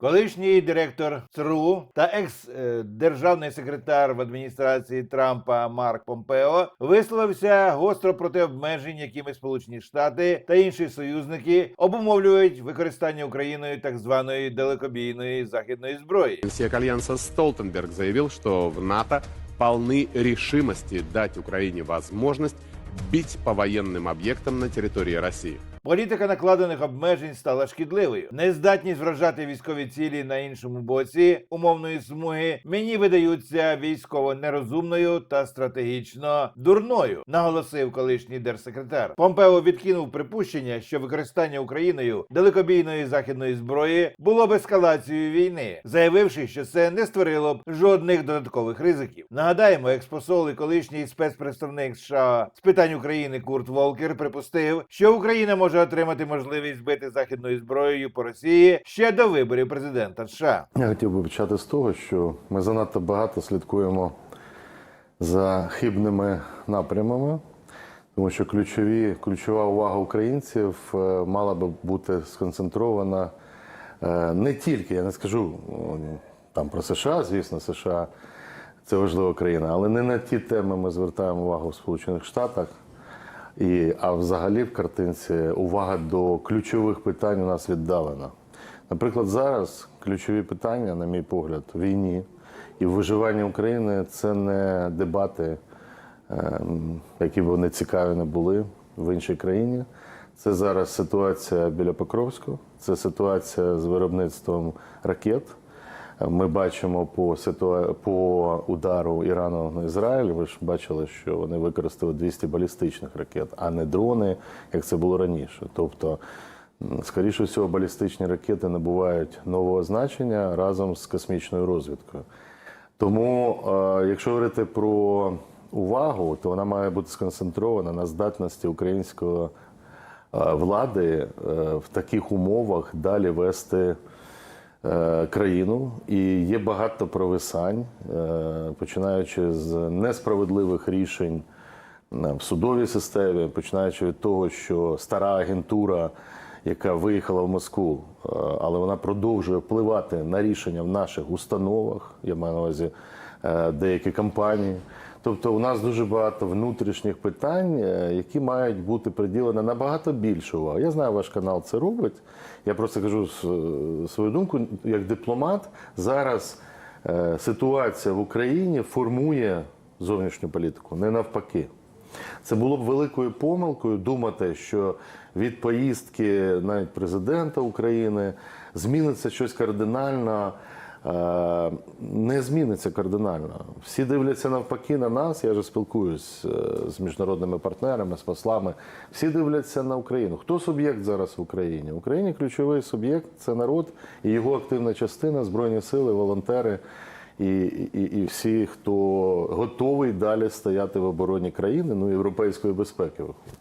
Колишній директор ЦРУ та екс-державний секретар в адміністрації Трампа Марк Помпео висловився гостро проти обмежень, якими Сполучені Штати та інші союзники обумовлюють використання Україною так званої далекобійної західної зброї. Генсек Альянса Столтенберг заявил, что в НАТО полны решимости дать Украине возможность бить по военным объектам на территории России. Політика накладених обмежень стала шкідливою. Нездатність вражати військові цілі на іншому боці умовної смуги мені видаються військово нерозумною та стратегічно дурною, наголосив колишній держсекретар. Помпео відкинув припущення, що використання Україною далекобійної західної зброї було б ескалацією війни, заявивши, що це не створило б жодних додаткових ризиків. Нагадаємо, експосол і колишній спецпредставник США з питань України Курт Волкер припустив, що Україна може отримати можливість бити західною зброєю по Росії ще до виборів президента США. Я хотів би почати з того, що ми занадто багато слідкуємо за хибними напрямами, тому що ключові, ключова увага українців е, мала би бути сконцентрована е, не тільки, я не скажу ну, там про США, звісно, США це важлива країна, але не на ті теми ми звертаємо увагу в Сполучених Штатах. І, а взагалі в картинці увага до ключових питань у нас віддалена. Наприклад, зараз ключові питання, на мій погляд, в війні і в виживанні України це не дебати, ем, які б вони цікаві не були в іншій країні. Це зараз ситуація біля Покровського, це ситуація з виробництвом ракет. Ми бачимо по ситуа... по удару Ірану на Ізраїль. Ви ж бачили, що вони використали 200 балістичних ракет, а не дрони, як це було раніше. Тобто, скоріше всього, балістичні ракети набувають нового значення разом з космічною розвідкою. Тому, е, якщо говорити про увагу, то вона має бути сконцентрована на здатності української е, влади е, в таких умовах далі вести країну. І є багато провисань, е, починаючи з несправедливих рішень е, в судовій системі, починаючи від того, що стара агентура, яка виїхала в Москву, е, але вона продовжує впливати на рішення в наших установах, я маю на увазі е, деякі компанії. Тобто у нас дуже багато внутрішніх питань, е, які мають бути приділені набагато більше уваги. Я знаю, ваш канал це робить. Я просто кажу свою думку, як дипломат. Зараз е, ситуація в Україні формує зовнішню політику, не навпаки. Це було б великою помилкою думати, що від поїздки навіть президента України зміниться щось кардинально. Е, Не зміниться кардинально. Всі дивляться навпаки на нас. Я вже спілкуюсь е, з міжнародними партнерами, з послами. Всі дивляться на Україну. Хто суб'єкт зараз в Україні? В Україні ключовий суб'єкт це народ і його активна частина, збройні сили, волонтери і, і, і всі, хто готовий далі стояти в обороні країни, ну європейської безпеки. виходить.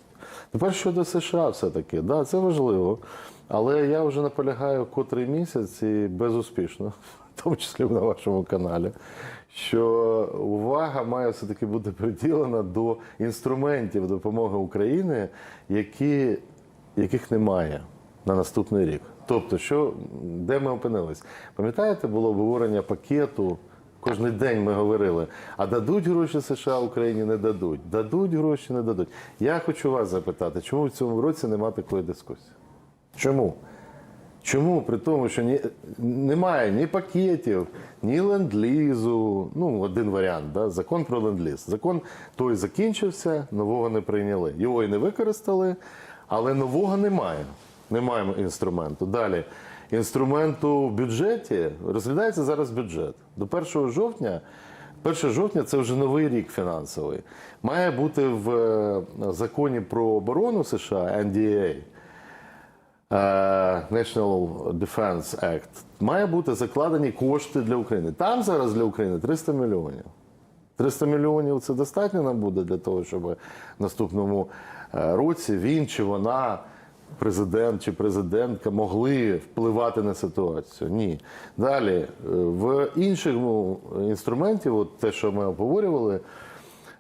Тепер щодо США, все-таки, да, це важливо. Але я вже наполягаю котрий місяць і безуспішно, в тому числі на вашому каналі, що увага має все-таки бути приділена до інструментів допомоги України, які, яких немає на наступний рік. Тобто, що, де ми опинились? Пам'ятаєте, було обговорення пакету. Кожний день ми говорили, а дадуть гроші США Україні, не дадуть. Дадуть гроші, не дадуть. Я хочу вас запитати, чому в цьому році нема такої дискусії? Чому? Чому при тому, що ні, немає ні пакетів, ні ленд-лізу, ну, один варіант, да? закон про ленд-ліз. Закон той закінчився, нового не прийняли. Його і не використали, але нового немає. Немає інструменту. Далі. Інструменту в бюджеті розглядається зараз бюджет. До 1 жовтня 1 жовтня це вже новий рік фінансовий. Має бути в е, законі про оборону США NDA е, National Defense Act має бути закладені кошти для України. Там зараз для України 300 мільйонів. 300 мільйонів це достатньо нам буде для того, щоб в наступному е, році він чи вона, президент чи президентка, могли впливати на ситуацію. Ні. Далі, е, в іншому інструменті, от те, що ми обговорювали,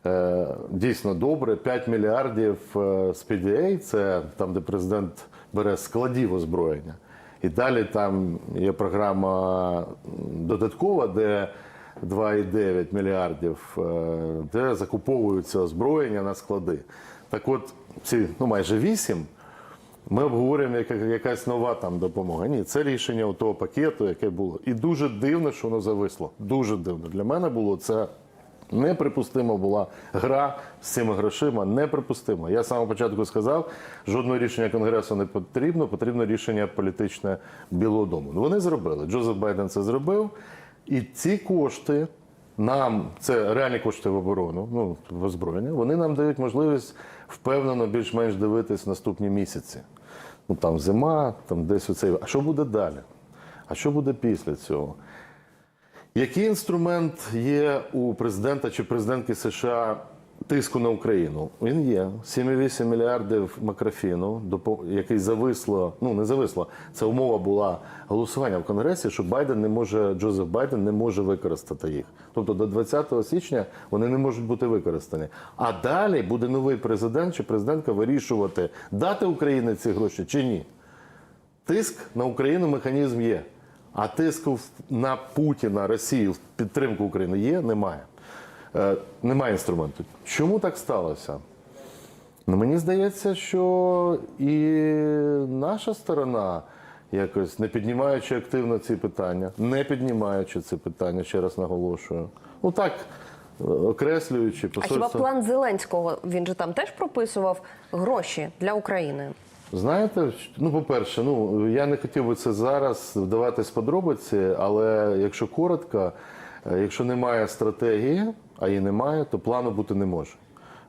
Е, Дійсно добре, 5 мільярдів е, з PDA, це там, де президент бере складів озброєння. І далі там є програма додаткова, де 2,9 мільярдів, де закуповуються озброєння на склади. Так от, ці ну майже 8 ми обговорюємо яка, якась нова там допомога. Ні, це рішення того пакету, яке було. І дуже дивно, що воно зависло. Дуже дивно. Для мене було це неприпустима була гра з цими грошима. Неприпустимо. Я з самого початку сказав, жодного рішення Конгресу не потрібно, потрібно рішення політичне Білого Дому. Ну, Вони зробили. Джозеф Байден це зробив. І ці кошти нам, це реальні кошти в оборону, ну, в озброєння, вони нам дають можливість впевнено більш-менш дивитись наступні місяці. Ну там зима, там десь оцей. А що буде далі? А що буде після цього? Який інструмент є у президента чи президентки США тиску на Україну? Він є 7,8 мільярдів макрофіну, який зависло, ну не зависло, це умова була голосування в Конгресі, що Байден не може, Джозеф Байден не може використати їх. Тобто до 20 січня вони не можуть бути використані. А далі буде новий президент чи президентка вирішувати, дати Україні ці гроші чи ні. Тиск на Україну механізм є. А тиску на Путіна, Росію в підтримку України є? Немає. Е, немає інструменту. Чому так сталося? Ну, мені здається, що і наша сторона, якось не піднімаючи активно ці питання, не піднімаючи ці питання, ще раз наголошую. Ну так, е, окреслюючи А хіба план Зеленського він же там теж прописував гроші для України? Знаєте, ну по-перше, ну я не хотів би це зараз вдаватись подробиці, але якщо коротко, е, якщо немає стратегії, а її немає, то плану бути не може.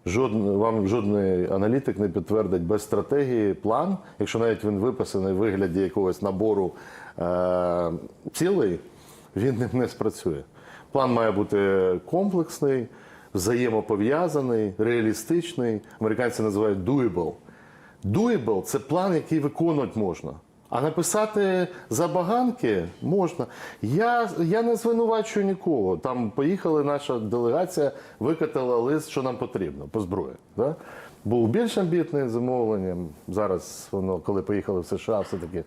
Жоден, вам жодний аналітик не підтвердить без стратегії план, якщо навіть він виписаний в вигляді якогось набору е- цілей, він не, не спрацює. План має бути комплексний, взаємопов'язаний, реалістичний. Американці називають doable. Doable – це план, який виконувати можна. А написати забаганки можна. Я, я не звинувачую нікого. Там поїхали, наша делегація викатала лист, що нам потрібно по зброї. Да? Був більш амбітний замовленням. Зараз воно, коли поїхали в США, все-таки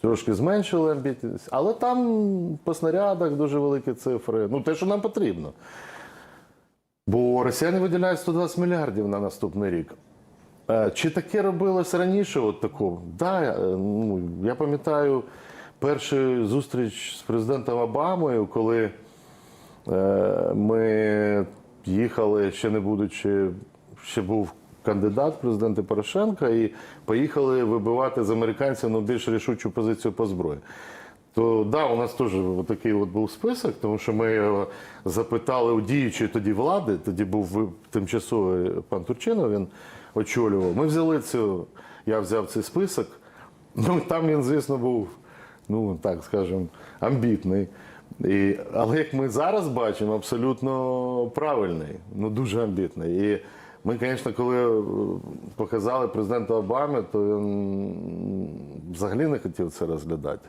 трошки зменшили амбітність. Але там по снарядах дуже великі цифри. Ну, те, що нам потрібно. Бо росіяни виділяють 120 мільярдів на наступний рік. Е, Чи таке робилось раніше? От такого? Да, е, ну, я пам'ятаю першу зустріч з президентом Обамою, коли е, ми їхали, ще не будучи, ще був кандидат в президенти Порошенка, і поїхали вибивати з американців ну, більш рішучу позицію по зброї. То да, у нас теж такий от був список, тому що ми його запитали у діючої тоді влади, тоді був тимчасовий пан Турчинов, він очолював. Ми взяли цю, я взяв цей список. Ну там він, звісно, був, ну так скажемо, амбітний. І, але як ми зараз бачимо, абсолютно правильний, ну дуже амбітний. І ми, звісно, коли е, показали президенту Обамі, то він взагалі не хотів це розглядати.